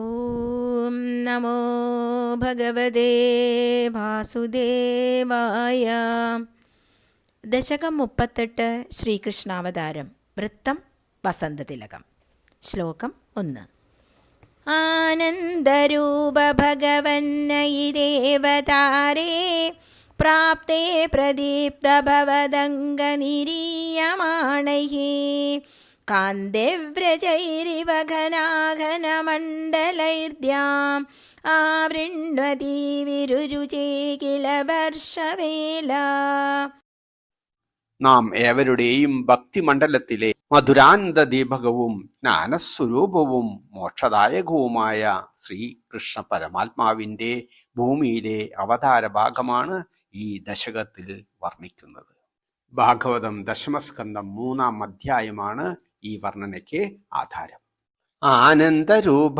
ഓം നമോ ഭഗവതേ വാസുദേവായ ദശകം മുപ്പത്തെട്ട് ശ്രീകൃഷ്ണാവതാരം വൃത്തം വസന്തതിലകം ശ്ലോകം ഒന്ന്. ആനന്ദരൂപ ഭഗവന്നയിദേവതാരേ പ്രാപ്തേ പ്രദീപ്ത ഭവദംഗനിരീയമാണയേ കാന്തിവ്രജൈരിവ ഘനാഘനമണ്ഡലൈർദ്യാം ആവൃണ്വതി വിരുരുചേ കില വർഷവേല നാം ഏവരുടെയും ഭക്തിമണ്ഡലത്തിലെ മധുരാനന്ദ ദീപകവും ജ്ഞാനസ്വരൂപവും മോക്ഷദായകവുമായ ശ്രീകൃഷ്ണ പരമാത്മാവിന്റെ ഭൂമിയിലെ അവതാര ഭാഗമാണ് ഈ ദശകത്തിൽ വർണിക്കുന്നത്. ഭാഗവതം ദശമസ്കന്ധം മൂന്നാം അധ്യായമാണ് ഈ വർണനയ്ക്ക് ആധാരം. ആനന്ദരൂപ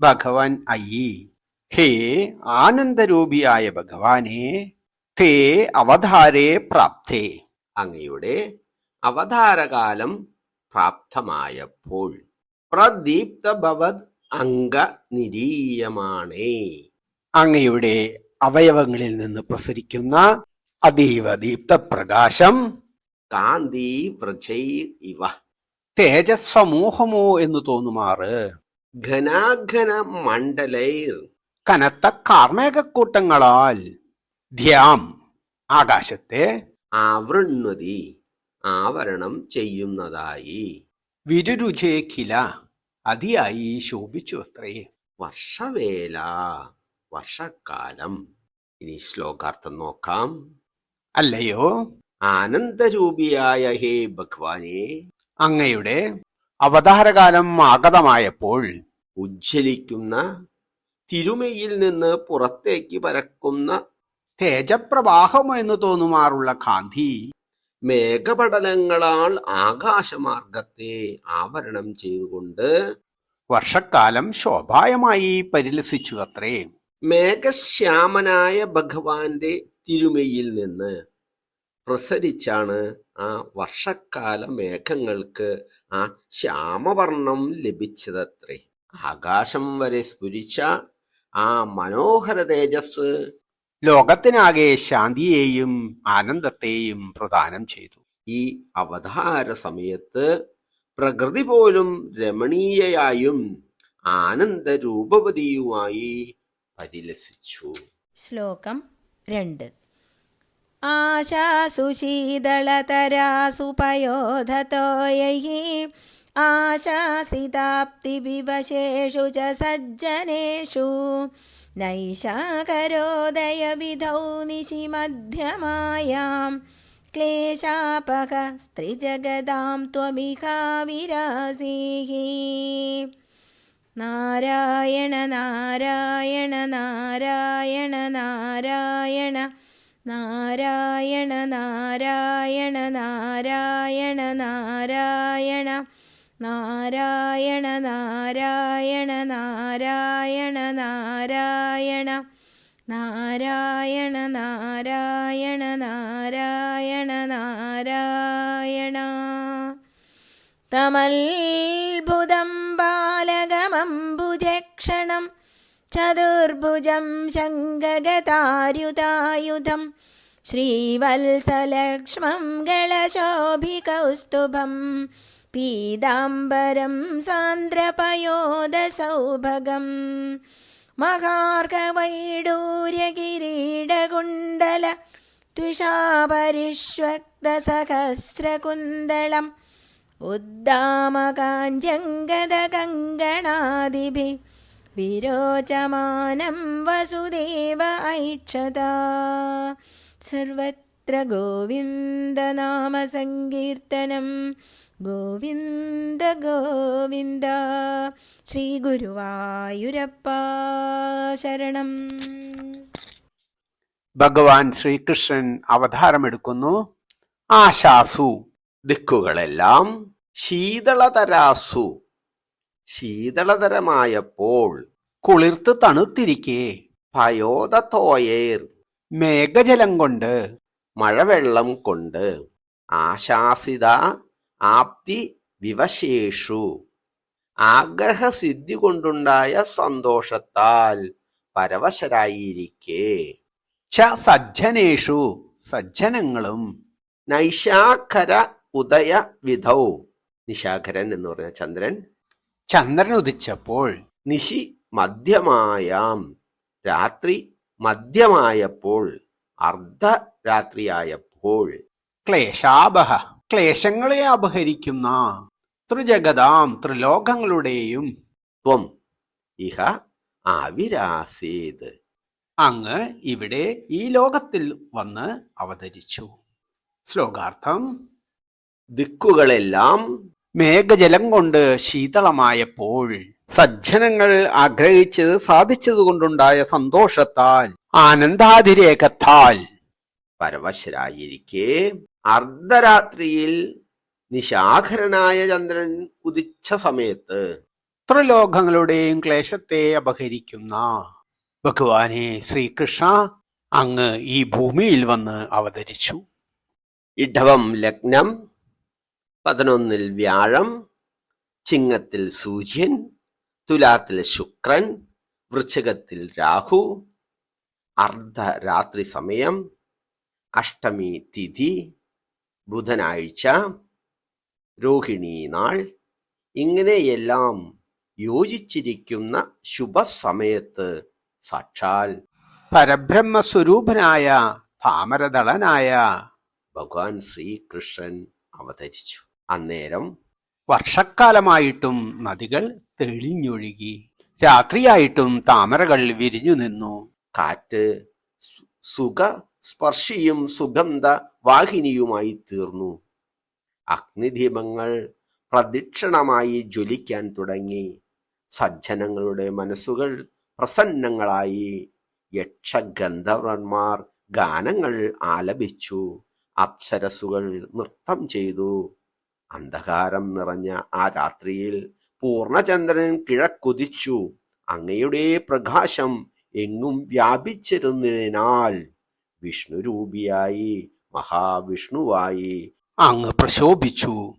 ഭഗവാൻ അയ്യി. ഹേ ആനന്ദരൂപിയായ ഭഗവാനെ തേ അവതാരേ പ്രാപ്തേ. അങ്ങയുടെ അവതാരകാലം പ്രാപ്തമായപ്പോൾ പ്രദീപ്ത ഭവത് അംഗ നിരീയമാണേ. അങ്ങയുടെ അവയവങ്ങളിൽ നിന്ന് പ്രസരിക്കുന്ന അതീവ ദീപ്തപ്രകാശം കാന്തി വ്രജൈ ഇവ. തേജസ്സമൂഹമോ എന്ന് തോന്നുമാറ്. ഘനാഘന മണ്ഡലൈർ. കനത്ത കാർമേകക്കൂട്ടങ്ങളാൽ ധ്യാം ആകാശത്തെ ആവൃണ്ണതി ആവരണം ചെയ്യുന്നതായി. വിരുരുചേഖില അതിയായി ശോഭിച്ചു അത്രേ. വർഷവേല വർഷക്കാലം. ഇനി ശ്ലോകാർത്ഥം നോക്കാം. അല്ലയോ? ആനന്ദരൂപിയായ ഹേ ഭഗവാനെ അങ്ങയുടെ അവതാരകാലം ആഗതമായപ്പോൾ ഉജ്ജ്വലിക്കുന്ന തിരുമയിൽ നിന്ന് പുറത്തേക്ക് പരക്കുന്ന തേജപ്രവാഹം എന്ന് തോന്നുമാറുള്ള കാന്തി മേഘപടലങ്ങളാൽ ആകാശമാർഗത്തെ ആവരണം ചെയ്തുകൊണ്ട് വർഷക്കാലം ശോഭായമായി പരിലസിച്ചു അത്രേ മേഘശ്യാമനായ ഭഗവാന്റെ തിരുമയിൽ നിന്ന് പ്രസരിച്ചാണ് ആ വർഷക്കാല മേഘങ്ങൾക്ക് ആ ശ്യാമവർണം ലഭിച്ചതത്രേ. ആകാശം വരെ സ്ഫുരിച്ച ആ മനോഹര തേജസ് ലോകത്തിനാകെ ശാന്തിയെയും ആനന്ദത്തെയും പ്രദാനം ചെയ്തു. ഈ അവതാര സമയത്ത് പ്രകൃതി പോലും രമണീയയായും ആനന്ദരൂപവതിയുമായി പരിലസിച്ചു. ശ്ലോകം രണ്ട്. आशासुशीतलतरा सुपयोधतो यैः आशासिताप्तिविवशेषु च सज्जनेषु नैषा करोदयविधौ निशि मध्यमायां क्लेशापक स्त्रिजगदां त्वमिहा विरासीः नारायण नारायण नारायण नारायण നാരായണ നാരായണ നാരായണ നാരായണ. നാരായണ നാരായണ നാരായണ നാരായണ. നാരായണ നാരായണ നാരായണ നാരായണ. തമത്ഭുതം ബാലകമംബുജക്ഷണം ചതുർഭുജം ശങ്കഗതായുധായുധം ശ്രീവത്സലക്ഷ്മം ഗളശോഭികൗസ്തുഭം. പീതാംബരം സാന്ദ്രപയോദസൗഭഗം മഹാർഗവൈഡൂര്യകിരീടകുണ്ടല ത്വിഷാപരിഷ്വക്തസഹസ്രകുന്തളം ഉദ്ദാമകാഞ്ജങ്കദകങ്കണാദിഭിः വിരോചമാനം വസുദേവ ഐക്ഷത. സർവത്ര ഗോവിന്ദനാമസങ്കീർത്തനം. ഗോവിന്ദ ഗോവിന്ദ. ശ്രീ ഗുരുവായൂരപ്പ ശരണം. ഭഗവാൻ ശ്രീകൃഷ്ണൻ അവതാരമെടുക്കുന്നു. ആശാസു ദിക്കുകളെല്ലാം ശീതളതരാസു. ശീതളതരമായപ്പോൾ കുളിർത്ത് തണുത്തിരിക്കെ പയോതത്തോയേർ മേഘജലം കൊണ്ട്. മഴവെള്ളം കൊണ്ട്. ആശാസിത ആപ്തി വിവശേഷു. ആഗ്രഹസിദ്ധി കൊണ്ടുണ്ടായ സന്തോഷത്താൽ പരവശരായിരിക്കെ. ച സജ്ജനേഷു. സജ്ജനങ്ങളും. നൈശാഖര ഉദയ വിധൗ. നിശാഖരൻ എന്ന് പറഞ്ഞ ചന്ദ്രൻ. ചന്ദ്രൻ ഉദിച്ചപ്പോൾ നിശി മധ്യമായാം. രാത്രി മധ്യമായപ്പോൾ അർദ്ധരാത്രിയായപ്പോൾ. ക്ലേശാപഹ ക്ലേശങ്ങളെ അപഹരിക്കുന്ന ത്രിജഗതാം ത്രിലോകങ്ങളുടെയും. ത്വം ഇഹ ആവിരാസേത് അങ്ങ് ഇവിടെ ഈ ലോകത്തിൽ വന്ന് അവതരിച്ചു. ശ്ലോകാർത്ഥം ദിക്കുകളെല്ലാം മേഘജലം കൊണ്ട് ശീതളമായപ്പോൾ. സജ്ജനങ്ങൾ ആഗ്രഹിച്ചത് സാധിച്ചതുകൊണ്ടുണ്ടായ സന്തോഷത്താൽ ആനന്ദാതിരേഖത്താൽ പരവശരായിരിക്കെ. അർദ്ധരാത്രിയിൽ നിശാഖരനായ ചന്ദ്രൻ ഉദിച്ച സമയത്ത് ത്രിലോകങ്ങളുടെയും ക്ലേശത്തെ അപഹരിക്കുന്ന ഭഗവാനെ ശ്രീകൃഷ്ണ അങ്ങ് ഈ ഭൂമിയിൽ വന്ന് അവതരിച്ചു. ഇടവം ലഗ്നം പതിനൊന്നിൽ വ്യാഴം ചിങ്ങത്തിൽ സൂര്യൻ തുലാത്തിൽ ശുക്രൻ വൃശ്ചികത്തിൽ രാഹു അർദ്ധരാത്രി സമയം അഷ്ടമി തിഥി ബുധനാഴ്ച രോഹിണി നാൾ ഇങ്ങനെയെല്ലാം യോജിച്ചിരിക്കുന്ന ശുഭസമയത്ത് സാക്ഷാൽ പരബ്രഹ്മസ്വരൂപനായ താമരദളനായ ഭഗവാൻ ശ്രീകൃഷ്ണൻ അവതരിച്ചു. അന്നേരം വർഷക്കാലമായിട്ടും നദികൾ തെളിഞ്ഞൊഴുകി. രാത്രിയായിട്ടും താമരകൾ വിരിഞ്ഞു നിന്നു. കാറ്റ് സുഖ സ്പർശിയും സുഗന്ധ വാഹിനിയുമായി തീർന്നു. അഗ്നിദീപങ്ങൾ പ്രദക്ഷിണമായി ജ്വലിക്കാൻ തുടങ്ങി. സജ്ജനങ്ങളുടെ മനസ്സുകൾ പ്രസന്നങ്ങളായി. യക്ഷഗന്ധർവന്മാർ ഗാനങ്ങൾ ആലപിച്ചു. അപ്സരസുകൾ നൃത്തം ചെയ്തു. അന്ധകാരം നിറഞ്ഞ ആ രാത്രിയിൽ പൂർണചന്ദ്രൻ കിഴക്കുതിച്ചു. അങ്ങയുടെ പ്രകാശം എങ്ങും വ്യാപിച്ചിരുന്നതിനാൽ വിഷ്ണുരൂപിയായി മഹാവിഷ്ണുവായി അങ്ങ് പ്രശോഭിച്ചു.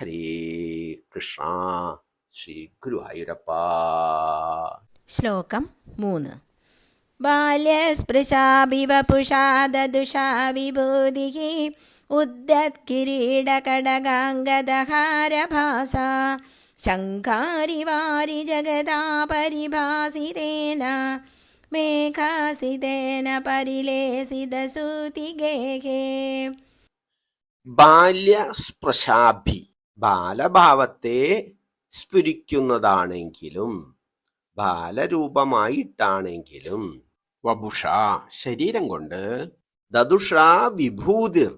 ഹരേ കൃഷ്ണ. ശ്രീ ഗുരുവായൂരപ്പ. ശ്ലോകം മൂന്ന്. ബാല്യസ്പൃശാഭിവ പുഷാദുഷാ വിഭൂതിः उद्दत्किरीडकडगाङ्गदहारभासा शङ्खारि वारि जगदा परिभासितेन മേഘാസിതേന പരിലേസിതസൂതിഗേഹേ ബാല്യസ്പൃശാഭി ബാലഭാവത്തെ സ്ഫുരിക്കുന്നതാണെങ്കിലും ബാലരൂപമായിട്ടാണെങ്കിലും വപുഷ ശരീരം കൊണ്ട് ദദുഷ വിഭൂതിർ.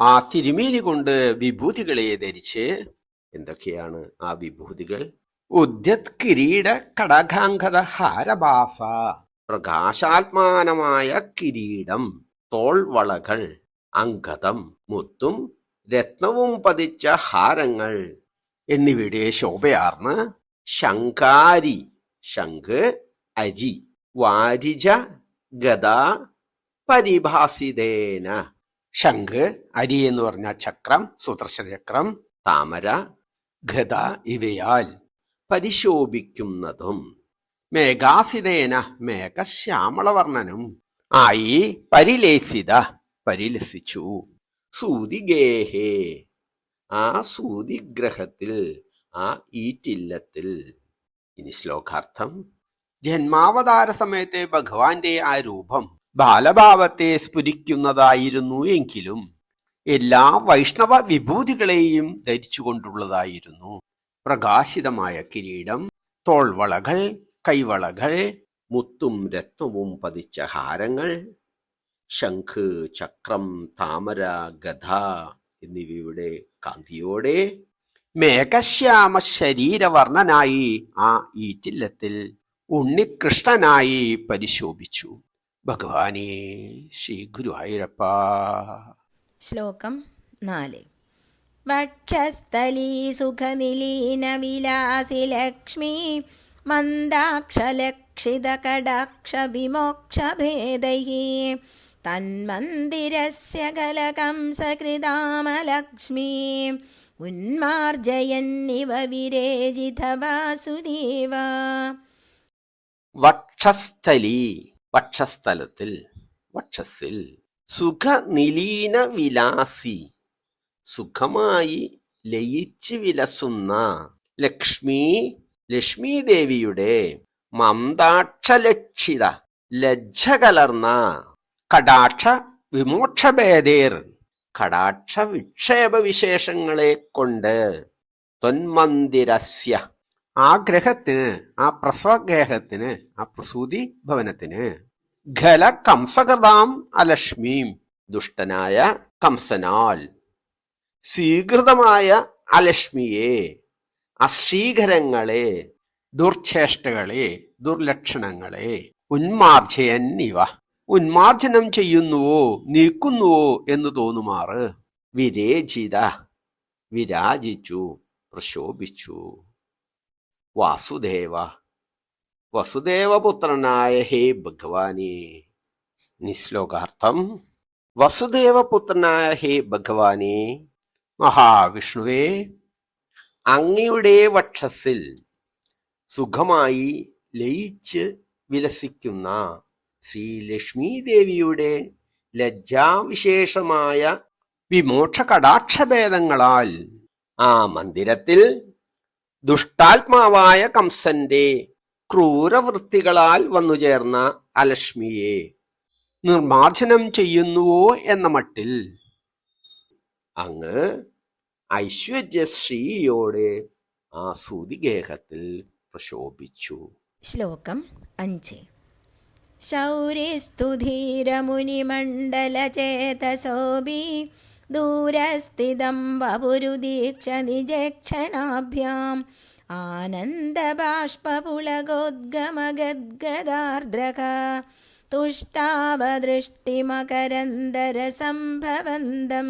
ആ തിരുമേനി കൊണ്ട് വിഭൂതികളെ ധരിച്ച് എന്തൊക്കെയാണ് ആ വിഭൂതികൾ? ഉദ്യത് കിരീട കടകാംഗത ഹാരഭാസ. പ്രകാശാത്മാനമായ കിരീടം തോൾവളകൾ അങ്കതം മുത്തും രത്നവും പതിച്ച ഹാരങ്ങൾ എന്നിവയുടെ ശോഭയാർന്ന് ശങ്കാരി ശംഖ് അരി വാരിജ ഗദ പരിഭാസിതേന. ശംഖ് അരി എന്ന് പറഞ്ഞ ചക്രം സുദർശന ചക്രം താമര. ഗദ ഇവയാൽ പരിശോഭിക്കുന്നതും. മേഘാസിതേന മേഘശ്യാമളവർണനും. ആയി പരിലേസിത പരിലസിച്ചു. സൂതിഗേഹേ. ആ സൂതിഗ്രഹത്തിൽ ആ ഈറ്റില്ലത്തിൽ. ഇനി ശ്ലോകാർത്ഥം. ജന്മാവതാര സമയത്തെ ഭഗവാന്റെ ആ രൂപം ബാലഭാവത്തെ സ്ഫുരിക്കുന്നതായിരുന്നു എങ്കിലും എല്ലാ വൈഷ്ണവ വിഭൂതികളെയും ധരിച്ചുകൊണ്ടുള്ളതായിരുന്നു. പ്രകാശിതമായ കിരീടം തോൾവളകൾ കൈവളകൾ മുത്തും രത്നവും പതിച്ച ഹാരങ്ങൾ ശംഖ് ചക്രം താമര ഗഥ എന്നിവയുടെ കാന്തിയോടെ മേഘശ്യാമ ശരീരവർണനായി ആ ഈറ്റില്ലത്തിൽ ഉണ്ണികൃഷ്ണനായി പരിശോഭിച്ചു. ഭഗവാനെ ശ്രീ ഗുരുവായൂരപ്പ. ശ്ലോകം നാല്. വക്ഷസ്ഥലീ സുഖനിലീന വിലാസി ലക്ഷ്മി മന്ദാക്ഷലക്ഷിത കടാക്ഷ വിമോക്ഷ മന്ദാക്ഷലക്ഷിതകടാക്ഷവിമോക്ഷഭേദൈ. തന്മന്ദിരസ്യ കലകംസകൃതാമലക്ഷ്മി ഉന്മാർജയന്നിവ വിരേജിത വാസുദേവ വക്ഷസ്ഥലി വക്ഷസ്ഥലത്തിൽ വക്ഷസിൽ സുഖനിലീന വിലാസി സുഖമായി ലയിച്ച് വിലസുന്ന ലക്ഷ്മി ലക്ഷ്മി ദേവിയുടെ മന്ദാക്ഷലക്ഷിത ലജ്ജ കലർന്ന കടാക്ഷ വിമോക്ഷഭേദേർ കടാക്ഷ വിക്ഷേപ വിശേഷങ്ങളെ കൊണ്ട് തൊന്മന്ദിരസ്യ ആ ഗ്രഹത്തിന് ആ പ്രസവഗ്രഹത്തിന് ആ പ്രസൂതി ഭവനത്തിന്. ഖല കംസകൃതാം അലക്ഷ്മീം ദുഷ്ടനായ കംസനാൽ. സ്വീകൃതമായ അലക്ഷ്മിയെ അശ്രീകരങ്ങളെ ദുർച്ഛേഷ്ടകളെ ദുർലക്ഷണങ്ങളെ. ഉന്മാർജയൻ ഇവ ഉന്മാർജനം ചെയ്യുന്നുവോ നീക്കുന്നുവോ എന്ന് തോന്നുമാറ്. വിരേചിത. വിരാജിച്ചു. പ്രശോഭിച്ചു. വാസുദേവ. വസുദേവപുത്രനായ ഹേ ഭഗവാനെ. നിശ്ലോകാർത്ഥം. വസുദേവപുത്രനായ ഹേ ഭഗവാനെ. മഹാവിഷ്ണുവേ അങ്ങയുടെ വക്ഷസിൽ സുഖമായി ലയിച്ച് വിലസിക്കുന്ന ശ്രീ ലക്ഷ്മി ദേവിയുടെ ലജ്ജാവിശേഷമായ വിമോക്ഷ കടാക്ഷഭേദങ്ങളാൽ ആ മന്ദിരത്തിൽ ദുഷ്ടാത്മാവായ കംസന്റെ ക്രൂരവൃത്തികളാൽ വന്നുചേർന്ന അലക്ഷ്മിയെ നിർമാർജനം ചെയ്യുന്നുവോ എന്ന മട്ടിൽ അങ്ങ് ഐശ്വര്യശ്രീയോട് ആ സൂതിഗേഹത്തിൽ പ്രശോഭിച്ചു. ശ്ലോകം അഞ്ച്. ശൗരിസ്തു ധീരമുനിമണ്ഡലചേതസോऽപി ദൂരസ്ഥിതം വപുരുദീക്ഷ നിജക്ഷണാഭ്യാം. ആനന്ദബാഷ്പുളകോദ്ഗമഗദ്ഗദാർദ്രക തുഷ്ടാവദൃഷ്ടിമകരന്തരസംഭവന്തം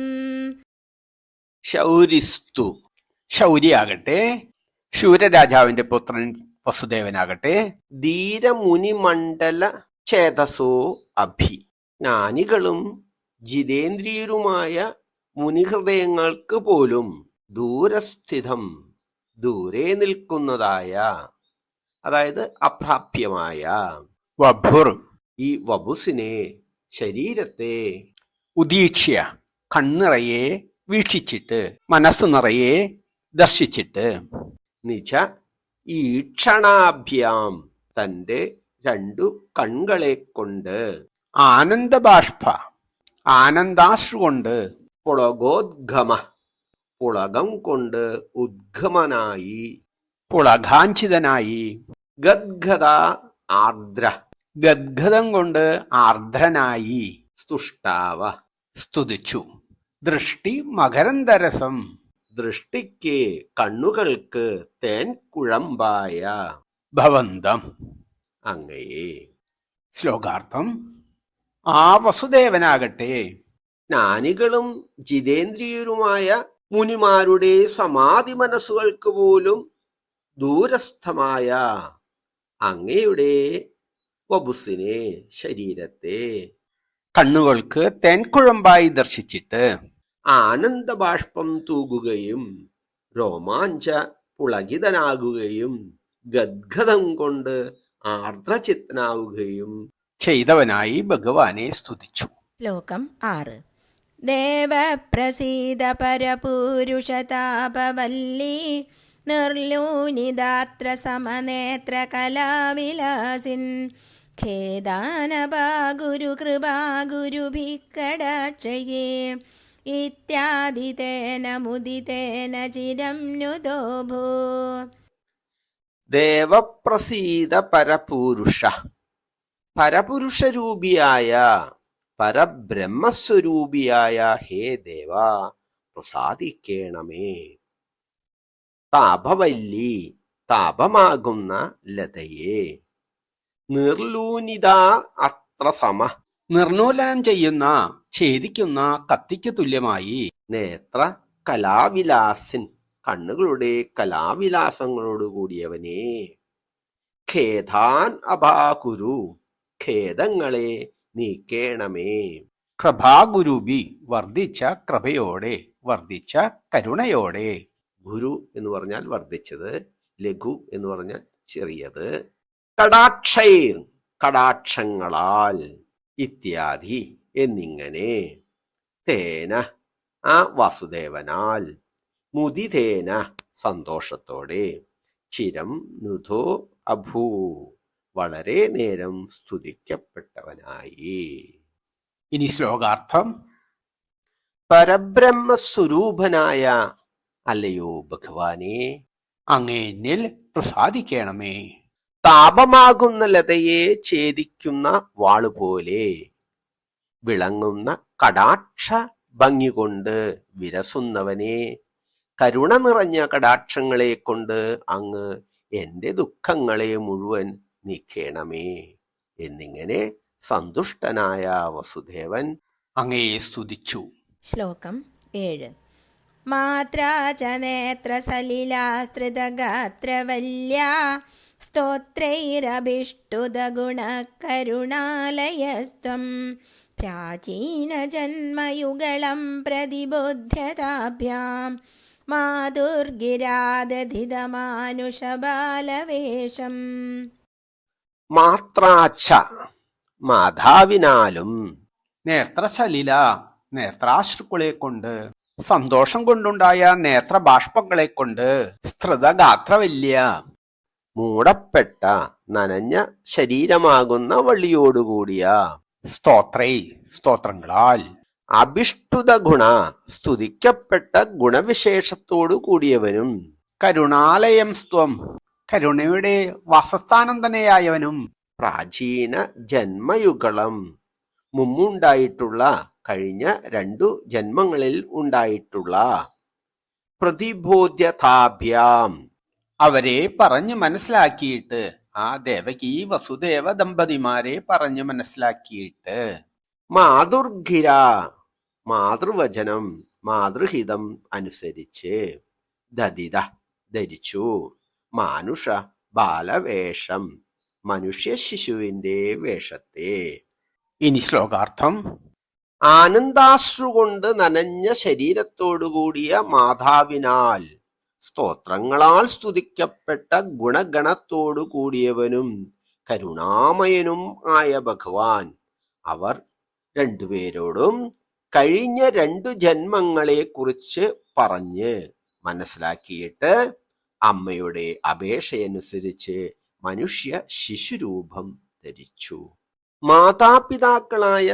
ശൗരിസ്തു. ശൗരിയാകട്ടെ. ശൂരരാജാവിന്റെ പുത്രൻ വസുദേവനാകട്ടെ. ധീരമുനിമണ്ഡല ചേതസോ അഭി. ജ്ഞാനികളും ജിതേന്ദ്രിയരുമായ മുനിഹൃദയങ്ങൾക്ക് പോലും ദൂരസ്ഥിതം ദൂരെ നിൽക്കുന്നതായ അതായത് അപ്രാപ്യമായ വഭുർ. ഈ വബുസിനെ ശരീരത്തെ ഉദീക്ഷ്യ കണ്ണിറയെ വീക്ഷിച്ചിട്ട് മനസ്സ് നിറയെ ദർശിച്ചിട്ട്. നിച്ച ഈക്ഷണാഭ്യാം തന്റെ രണ്ടു കൺകളെ കൊണ്ട് ആനന്ദബാഷ്പ ആനന്ദാശ്രു കൊണ്ട് പുളകോദ്ഗമ. പുളകം കൊണ്ട് ഉദ്ഗമനായി. പുളകാഞ്ചിതനായി. ഗദ്ഗത ആർദ്ര. ഗദ്ഗതം കൊണ്ട് ആർദ്രനായി. സ്തുഷ്ടാവ. സ്തുതിച്ചു. ദൃഷ്ടി മകരന്തരസം ദൃഷ്ടിക്ക് കണ്ണുകൾക്ക് തേൻ കുഴമ്പായ. ഭവന്തം. അങ്ങയെ. ശ്ലോകാർത്ഥം ആ വസുദേവനാകട്ടെ. ജ്ഞാനികളും ജിതേന്ദ്രിയരുമായ മുനിമാരുടെ സമാധി മനസ്സുകൾക്ക് പോലും ദൂരസ്ഥമായ അങ്ങയുടെ വബുസിനെ ശരീരത്തെ. കണ്ണുകൾക്ക് തേൻകുഴമ്പായി ദർശിച്ചിട്ട് ആനന്ദബാഷ്പം തൂകുകയും രോമാഞ്ച പുളകിതനാകുകയും ഗദ്ഗതം കൊണ്ട് ആർദ്രചിത്തനാവുകയും ചെയ്തവനായി ഭഗവാനെ സ്തുതിച്ചു. ശ്ലോകം ആറ്. ദേവപ്രസീദ പരപൂരുഷതാപവല്ലി നിർലൂനിദാത്ര സമനേത്ര കലാവിലാസിൻ ഖേദാനപാ ഗുരുകൃപാ ഗുരുഭിക്കടാക്ഷയേ ഇത്യാദി തേന മുദിതേന ചിരം നുദോഭൂ ദേവപ്രസീത പരപുരുഷ പരപുരുഷരൂപിയായ പരബ്രഹ്മസ്വരൂപിയായ ഹേ ദേവ പ്രസാദിക്കേണമേ. താപവല്ലി താപമാകുന്ന ലതയെ. നിർലൂനിത അത്ര സമ. നിർനൂലനം ചെയ്യുന്ന ഛേദിക്കുന്ന കത്തിക്ക് തുല്യമായി. നേത്ര കലാവിലാസൻ കണ്ണുകളുടെ കലാവിലാസങ്ങളോട് കൂടിയവനെ. ഖേദാൻ അഭാകുരു ഖേദങ്ങളെ നീക്കേണമേ കൃപാഗുരുബി വർദ്ധിച്ച കൃപയോടെ വർദ്ധിച്ച കരുണയോടെ. ഗുരു എന്ന് പറഞ്ഞാൽ വർദ്ധിച്ചത് ലഘു എന്ന് പറഞ്ഞാൽ ചെറിയത്. കടാക്ഷൈർ കടാക്ഷങ്ങളാൽ ഇത്യാദി എന്നിങ്ങനെ. തേന ആ വാസുദേവനാൽ. മുദിതേന സന്തോഷത്തോടെ. ചിരം നുധോ അഭൂ. വളരെ നേരം സ്തുതിക്കപ്പെട്ടവനായി. ഇനി ശ്ലോകാർത്ഥം. പരബ്രഹ്മസ്വരൂപനായ അല്ലയോ ഭഗവാനെ അങ്ങേന്നിൽ പ്രസാദിക്കണമേ. താപമാകുന്ന ലതയെ ഛേദിക്കുന്ന വാളുപോലെ വിളങ്ങുന്ന കടാക്ഷ ഭംഗി കൊണ്ട് വിരസുന്നവനെ കരുണ നിറഞ്ഞ കടാക്ഷങ്ങളെ കൊണ്ട് അങ്ങ് എന്റെ ദുഃഖങ്ങളെ മുഴുവൻ നീക്കേണമേ എന്നിങ്ങനെ സന്തുഷ്ടനായ വസുദേവൻ അങ്ങയെ സ്തുതിച്ചു. ശ്ലോകം ഏഴ്. മാത്രാ ച നേത്രസലിലാസ്ത്രിതഗാത്രവല്യാ സ്തോത്രൈരഭിഷ്ടുതഗുണകരുണാലയസ്ത്വം പ്രാചീനജന്മയുഗളം പ്രതിബുദ്ധ്യതാഭ്യാം മാതുർഗിരാദധിതമാനുഷബാലവേഷം. മാത്രാച്ച മാതാവിനാലും. നേത്രശലില നേത്രാശ്രുക്കളെ കൊണ്ട് സന്തോഷം കൊണ്ടുണ്ടായ നേത്രബാഷ്പങ്ങളെ കൊണ്ട് സ്ത്രിതഗാത്രവല്യ മൂടപ്പെട്ട നനഞ്ഞ ശരീരമാകുന്ന വള്ളിയോടുകൂടിയ സ്തോത്രൈ സ്തോത്രങ്ങളാൽ. അഭിഷ്ടുത ഗുണ സ്തുതിക്കപ്പെട്ട ഗുണവിശേഷത്തോടു കൂടിയവനും കരുണാലയം സ്ത്വം കരുണയുടെ വാസസ്ഥാനം തന്നെയായവനും പ്രാചീന ജന്മയുഗളം. മുമ്പുണ്ടായിട്ടുള്ള കഴിഞ്ഞ രണ്ടു ജന്മങ്ങളിൽ ഉണ്ടായിട്ടുള്ള പ്രതിബോധ്യതാഭ്യാം. അവരെ പറഞ്ഞു മനസ്സിലാക്കിയിട്ട് ആ ദേവകി വസുദേവ ദമ്പതിമാരെ പറഞ്ഞു മനസ്സിലാക്കിയിട്ട്. മാതുർഗിര മാതൃവചനം മാതൃഹിതം അനുസരിച്ച് ദതിത ധരിച്ചു. മാനുഷ ബാലവേഷം മനുഷ്യ ശിശുവിന്റെ വേഷത്തെ. ഇനി ശ്ലോകാർത്ഥം. ആനന്ദാശ്രു കൊണ്ട് നനഞ്ഞ ശരീരത്തോടുകൂടിയ മാതാവിനാൽ സ്തോത്രങ്ങളാൽ സ്തുതിക്കപ്പെട്ട ഗുണഗണത്തോടു കൂടിയവനും കരുണാമയനും ആയ ഭഗവാൻ. അവർ രണ്ടുപേരോടും കഴിഞ്ഞ രണ്ടു ജന്മങ്ങളെ കുറിച്ച് പറഞ്ഞ് മനസ്സിലാക്കിയിട്ട് അമ്മയുടെ അപേക്ഷയനുസരിച്ച് മനുഷ്യ ശിശുരൂപം ധരിച്ചു. മാതാപിതാക്കളായ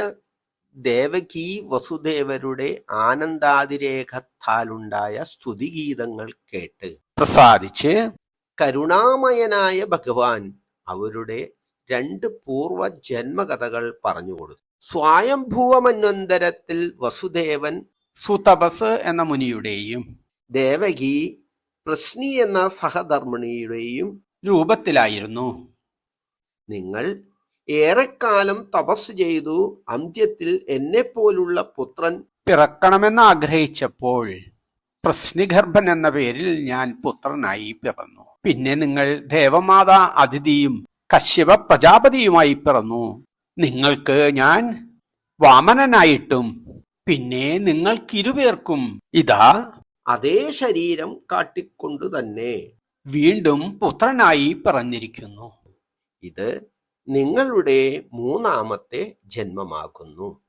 ദേവകി വസുദേവരുടെ ആനന്ദാതിരേഖത്താലുണ്ടായ സ്തുതിഗീതങ്ങൾ കേട്ട് പ്രസാദിച്ച് കരുണാമയനായ ഭഗവാൻ അവരുടെ രണ്ട് പൂർവ ജന്മകഥകൾ പറഞ്ഞുകൊടുത്തു സ്വയംഭൂവമന്വന്തരത്തിൽ വസുദേവൻ സുതപസ് എന്ന മുനിയുടെയും ദേവകി പ്രശ്നി എന്ന സഹധർമ്മിണിയുടെയും രൂപത്തിലായിരുന്നു. നിങ്ങൾ ഏറെക്കാലം തപസ് ചെയ്തു അന്ത്യത്തിൽ എന്നെപ്പോലുള്ള പുത്രൻ പിറക്കണമെന്ന് ആഗ്രഹിച്ചപ്പോൾ പ്രശ്നിഗർഭൻ എന്ന പേരിൽ ഞാൻ പുത്രനായി പിറന്നു. പിന്നെ നിങ്ങൾ ദേവമാതാ അതിഥിയും കശ്യപ പ്രജാപതിയുമായി പിറന്നു. നിങ്ങൾക്ക് ഞാൻ വാമനനായിട്ടും പിന്നെ നിങ്ങൾക്കിരുപേർക്കും ഇതാ അതേ ശരീരം കാട്ടിക്കൊണ്ടു തന്നെ. വീണ്ടും പുത്രനായി പറഞ്ഞിരിക്കുന്നു ഇത് നിങ്ങളുടെ മൂന്നാമത്തെ ജന്മമാകുന്നു.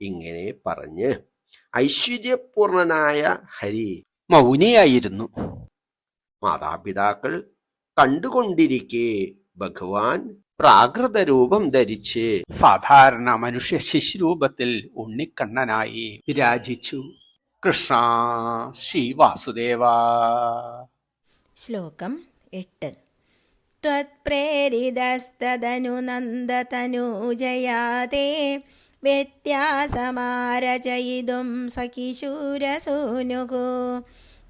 ഇങ്ങനെ പറഞ്ഞ് ഐശ്വര്യപൂർണനായ ഹരി മൗനിയായിരുന്നു. മാതാപിതാക്കൾ കണ്ടുകൊണ്ടിരിക്കെ ഭഗവാൻ പ്രാകൃത രൂപം ധരിച്ച് സാധാരണ മനുഷ്യ ശിശുരൂപത്തിൽ ഉണ്ണിക്കണ്ണനായി വിരാജിച്ചു. കൃഷ്ണ ശ്രീ വാസുദേവ ശ്ലോകം എട്ട് त्वत्प्रेरितस्तदनु नन्दतनूजयाते व्यत्यासमारचयितुं सखिशूरसूनुः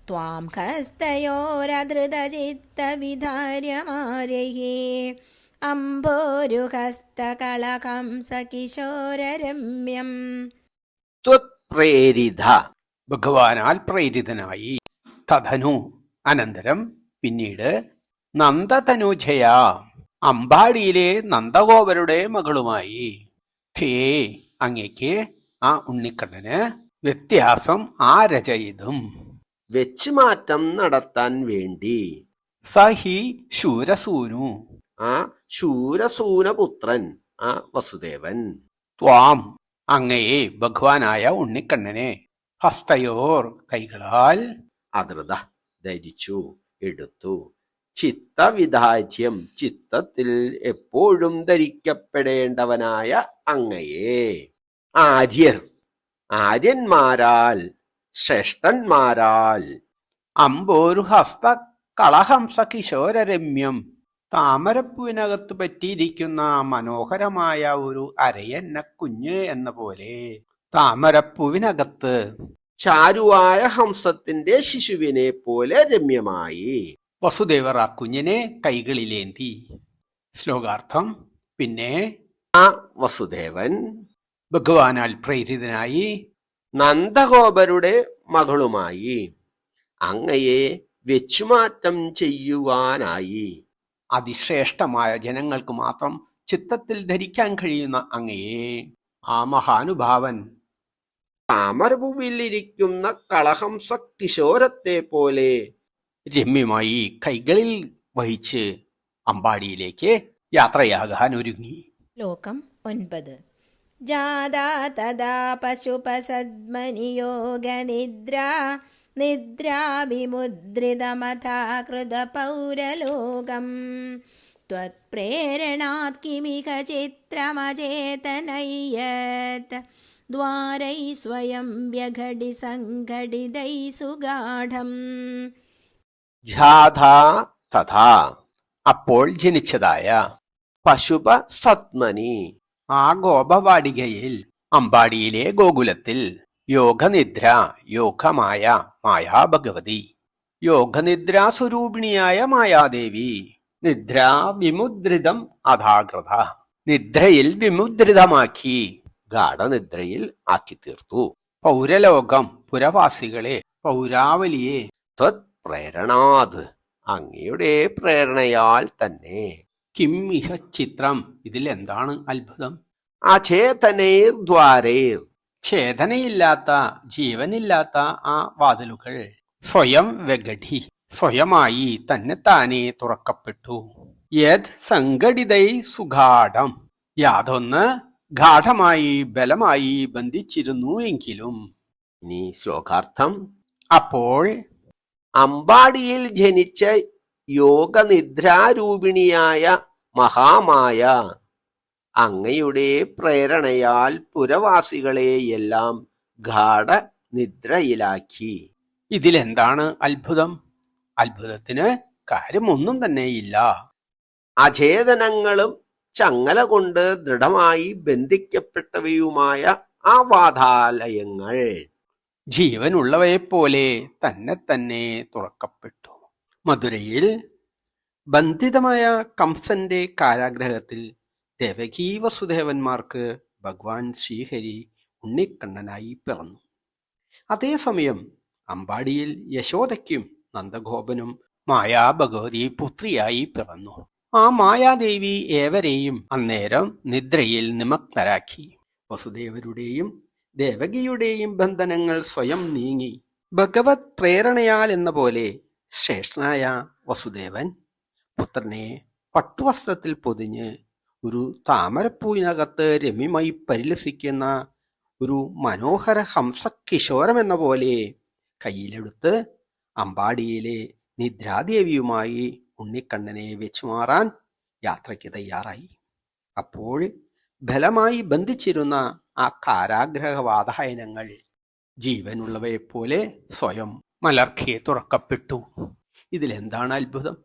त्वां हस्तयोरधृतचित्तविधार्यमार्यैः अम्भोरुहस्तकलकं सकिशोररम्यम् ത്വത്പ്രേരിത ഭഗവാനാൽ പ്രേരിതനായി തധനു. അനന്തരം പിന്നീട് നന്ദതനുജയ. അമ്പാടിയിലെ നന്ദഗോപരുടെ മകളുമായി. ധേ അങ്ങേക്ക് ആ ഉണ്ണിക്കണ്ണന് വ്യത്യാസം ആരചയിതും. വെച്ചുമാറ്റം നടത്താൻ വേണ്ടി. സഹി ശൂരസൂനു. ആ ശൂരസൂനപുത്രൻ ആ വസുദേവൻ. ത്വാം. അങ്ങയെ ഭഗവാനായ ഉണ്ണിക്കണ്ണനെ ഹസ്തയോർ കൈകളാൽ അതൃത ധരിച്ചു എടുത്തു. ചിത്തവിധാജ്യം ചിത്തത്തിൽ എപ്പോഴും ധരിക്കപ്പെടേണ്ടവനായ അങ്ങയെ. ആര്യർ ആര്യന്മാരാൽ ശ്രേഷ്ഠന്മാരാൽ. അമ്പോരു ഹസ്ത കളഹംസ കിശോരരമ്യം താമരപ്പൂവിനകത്ത് പറ്റിയിരിക്കുന്ന മനോഹരമായ ഒരു അരയന്ന കുഞ്ഞ് എന്ന പോലെ താമരപ്പൂവിനകത്ത്. ചാരുവായ ഹംസത്തിന്റെ ശിശുവിനെ പോലെ രമ്യമായി. വസുദേവർ ആ കുഞ്ഞിനെ കൈകളിലേന്തി. ശ്ലോകാർത്ഥം പിന്നെ ആ വസുദേവൻ ഭഗവാനാൽ പ്രേരിതനായി നന്ദഗോപരുടെ മകളുമായി അങ്ങയെ വെച്ചുമാറ്റം ചെയ്യുവാനായി. അതിശ്രേഷ്ഠമായ ജനങ്ങൾക്ക് മാത്രം ചിത്തത്തിൽ ധരിക്കാൻ കഴിയുന്ന അങ്ങയെ. ആ മഹാനുഭാവൻ താമരപൂവിലിരിക്കുന്ന കളഹംസ കിശോരത്തെ പോലെ രമ്യമായി കൈകളിൽ വഹിച്ച് അമ്പാടിയിലേക്ക് യാത്രയാകാൻ ഒരുങ്ങി ലോകം ഒൻപത് ജാതാ തദാ പശുപസദ്മനിയോഗനിദ്രാ നിദ്രാവിമുദ്രിതമഥാകൃതപൗരലോകം त्वत्प्रेरणात् किमिह चित्रमचेतनयत् द्वारैः स्वयं व्यघटि सङ्घटितैः सुगाढम् ജാഥ തഥാ അപ്പോൾ ജനിച്ചതായ പശുപ സത്മനി ആ ഗോപവാടികയിൽ അമ്പാടിയിലെ ഗോകുലത്തിൽ യോഗനിദ്ര യോഗമായ മായാഭഗവതി യോഗനിദ്രാ സ്വരൂപിണിയായ മായാദേവി നിദ്ര വിമുദ്രിതം അധാകൃത നിദ്രയിൽ വിമുദ്രിതമാക്കി ഗാഠനിദ്രയിൽ ആക്കി തീർത്തു പൗരലോകം പുരവാസികളെ പൗരാവലിയെ ത്വത് പ്രേരണാത് അങ്ങയുടെ പ്രേരണയാൽ തന്നെ. കിം ഇഹ ചിത്രം. ഇതിൽ എന്താണ് അത്ഭുതം? അചേതനേർ ദ്വാരേർ. ഛേദനയില്ലാത്ത ജീവനില്ലാത്ത ആ വാതിലുകൾ. സ്വയം വെഗഠി സ്വയമായി തന്നെ തന്നെത്താനെ തുറക്കപ്പെട്ടു. യത് സംഘടിതൈ സുഗാഠം. യാതൊന്ന് ഗാഠമായി ബലമായി ബന്ധിച്ചിരുന്നു എങ്കിലും. നീ ശ്ലോകാർത്ഥം. അപ്പോൾ അമ്പാടിയിൽ ജനിച്ച യോഗനിദ്രാരൂപിണിയായ മഹാമായ അങ്ങയുടെ പ്രേരണയാൽ പുരവാസികളെ പുരവാസികളെയെല്ലാം ഗാഠ നിദ്രയിലാക്കി ഇതിലെന്താണ് അത്ഭുതം? അത്ഭുതത്തിന് കാര്യമൊന്നും തന്നെയില്ല. അചേതനങ്ങളും ചങ്ങല കൊണ്ട് ദൃഢമായി ബന്ധിക്കപ്പെട്ടവയുമായ ആ വാതാലയങ്ങൾ ജീവനുള്ളവയെപ്പോലെ തന്നെ തന്നെ തുറക്കപ്പെട്ടു. മധുരയിൽ ബന്ധിതമായ കംസന്റെ കാരാഗ്രഹത്തിൽ ദേവകീ വസുദേവന്മാർക്ക് ഭഗവാൻ ശ്രീഹരി ഉണ്ണിക്കണ്ണനായി പിറന്നു. അതേസമയം അമ്പാടിയിൽ യശോദയ്ക്കും നന്ദഗോപനും മായാ ഭഗവതി പുത്രിയായി പിറന്നു. ആ മായാദേവി ഏവരെയും അന്നേരം നിദ്രയിൽ നിമഗ്നരാക്കി. വസുദേവരുടെയും ദേവകിയുടെയും ബന്ധനങ്ങൾ സ്വയം നീങ്ങി. ഭഗവത് പ്രേരണയാൽ എന്ന പോലെ ശ്രേഷ്ഠനായ വസുദേവൻ പുത്രനെ പട്ടുവസ്ത്രത്തിൽ പൊതിഞ്ഞ് ഒരു താമരപ്പൂവിനകത്ത് രമ്യമായി പരിലസിക്കുന്ന ഒരു മനോഹര ഹംസകിശോരം എന്ന പോലെ കയ്യിലെടുത്ത് അമ്പാടിയിലെ നിദ്രാദേവിയുമായി ഉണ്ണിക്കണ്ണനെ വെച്ചുമാറാൻ യാത്രയ്ക്ക് തയ്യാറായി. അപ്പോൾ ബലമായി ബന്ധിച്ചിരുന്ന ആ കാരാഗ്രഹവാതായനങ്ങൾ ജീവനുള്ളവയെപ്പോലെ സ്വയം മലർഖിയെ തുറക്കപ്പെട്ടു. ഇതിലെന്താണ് അത്ഭുതം?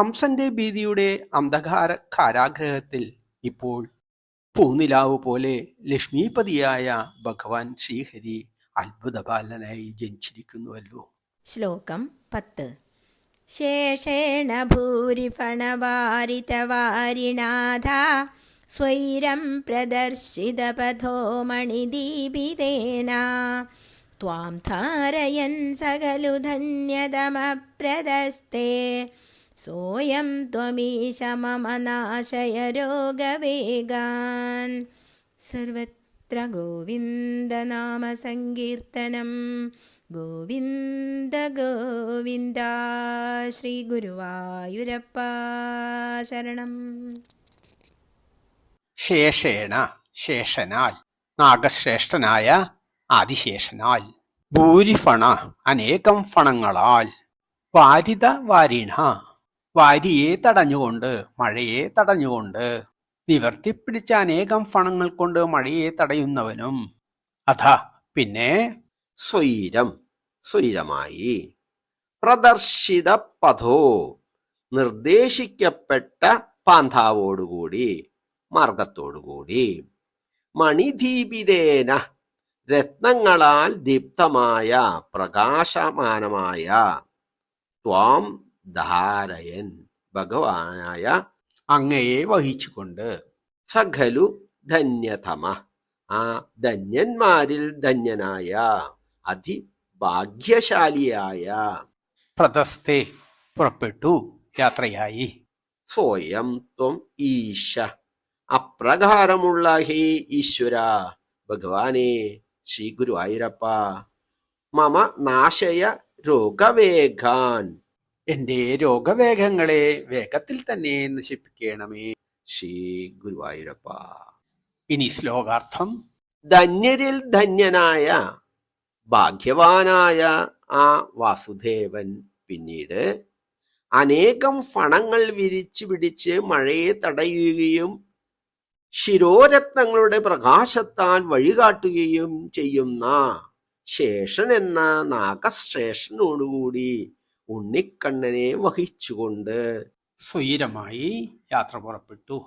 കംസന്റെ ഭീതിയുടെ അന്ധകാര കാരാഗ്രഹത്തിൽ ഇപ്പോൾ പൂനിലാവ് പോലെ ലക്ഷ്മിപതിയായ ഭഗവാൻ ശ്രീഹരി അത്ഭുതപാലനായി ജനിച്ചിരിക്കുന്നുവല്ലോ. ശ്ലോകം പത്ത്. ശേഷേണ ഭൂരിഫണവാരിതവാരിണാഥ സ്വൈരം പ്രദർശിതപഥോ മണിദീപിതേന त्वां धारयन् सकलु धन्यतमप्रदस्ते सोऽयं त्वमीश मम नाशय रोगवेगान् सर्वत्र സർവത്ര ഗോവിന്ദനാമസങ്കീർത്തനം ഗോവിന്ദ ഗോവിന്ദ ശ്രീ ഗുരുവായൂരപ്പ ശരണം. ശേഷേണ ശേഷനാൽ നാഗശ്രേഷ്ഠനായ ആദിശേഷനാൽ ഭൂരിഫണ അനേകം ഫണങ്ങളാൽ. വാരിത വാരിണ വാരിയെ തടഞ്ഞുകൊണ്ട് മഴയെ തടഞ്ഞുകൊണ്ട് നിവർത്തിപ്പിടിച്ച അനേകം ഫണങ്ങൾ കൊണ്ട് മഴയെ തടയുന്നവനും. അഥ പിന്നെ സ്വൈരം. സ്വൈരമായി. പ്രദർശിത പഥോ നിർദ്ദേശിക്കപ്പെട്ട പാന്ധാവോടുകൂടി മാർഗത്തോടുകൂടി. മണിദീപിതേന രത്നങ്ങളാൽ ദീപ്തമായ പ്രകാശമാനമായ ത്വാം ധാരയൻ ഭഗവാനായ അങ്ങയെ വഹിച്ചുകൊണ്ട്. സഖലു ധന്യതമ. ആ ധന്യന്മാരിൽ ധന്യനായ അതിഭാഗ്യശാലിയായ പ്രതസ്ഥെ പുറപ്പെട്ടു യാത്രയായി. സ്വയം ത്വം ഈശ അപ്രകാരമുള്ള ഹേ ഈശ്വര ഭഗവാനെ ശ്രീ ഗുരുവായൂരപ്പ മമ നാശയ രോഗവേഗാൻ. എന്റെ രോഗവേഗങ്ങളെ വേഗത്തിൽ തന്നെ നശിപ്പിക്കണമേ. ശ്രീ ഗുരുവായൂരപ്പ. ഇനി ശ്ലോകാർത്ഥം. ധന്യരിൽ ധന്യനായ ഭാഗ്യവാനായ ആ വാസുദേവൻ പിന്നീട് അനേകം ഫണങ്ങൾ വിരിച്ചു പിടിച്ച് മഴയെ തടയുകയും ശിരോരത്നങ്ങളുടെ പ്രകാശത്താൽ വഴികാട്ടുകയും ചെയ്യുന്ന ശേഷൻ എന്ന നാഗശ്രേഷ്ഠനോടുകൂടി ഉണ്ണിക്കണ്ണനെ വഹിച്ചുകൊണ്ട് സ്വൈരമായി യാത്ര പുറപ്പെട്ടു.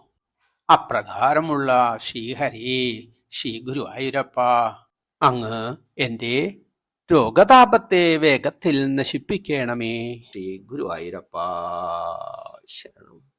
അപ്രകാരമുള്ള ശ്രീഹരി ശ്രീ ഗുരുവായൂരപ്പ. അങ്ങ് എന്റെ രോഗതാപത്തെ വേഗത്തിൽ നശിപ്പിക്കണമേ. ശ്രീ ഗുരുവായൂരപ്പ. ശരണം.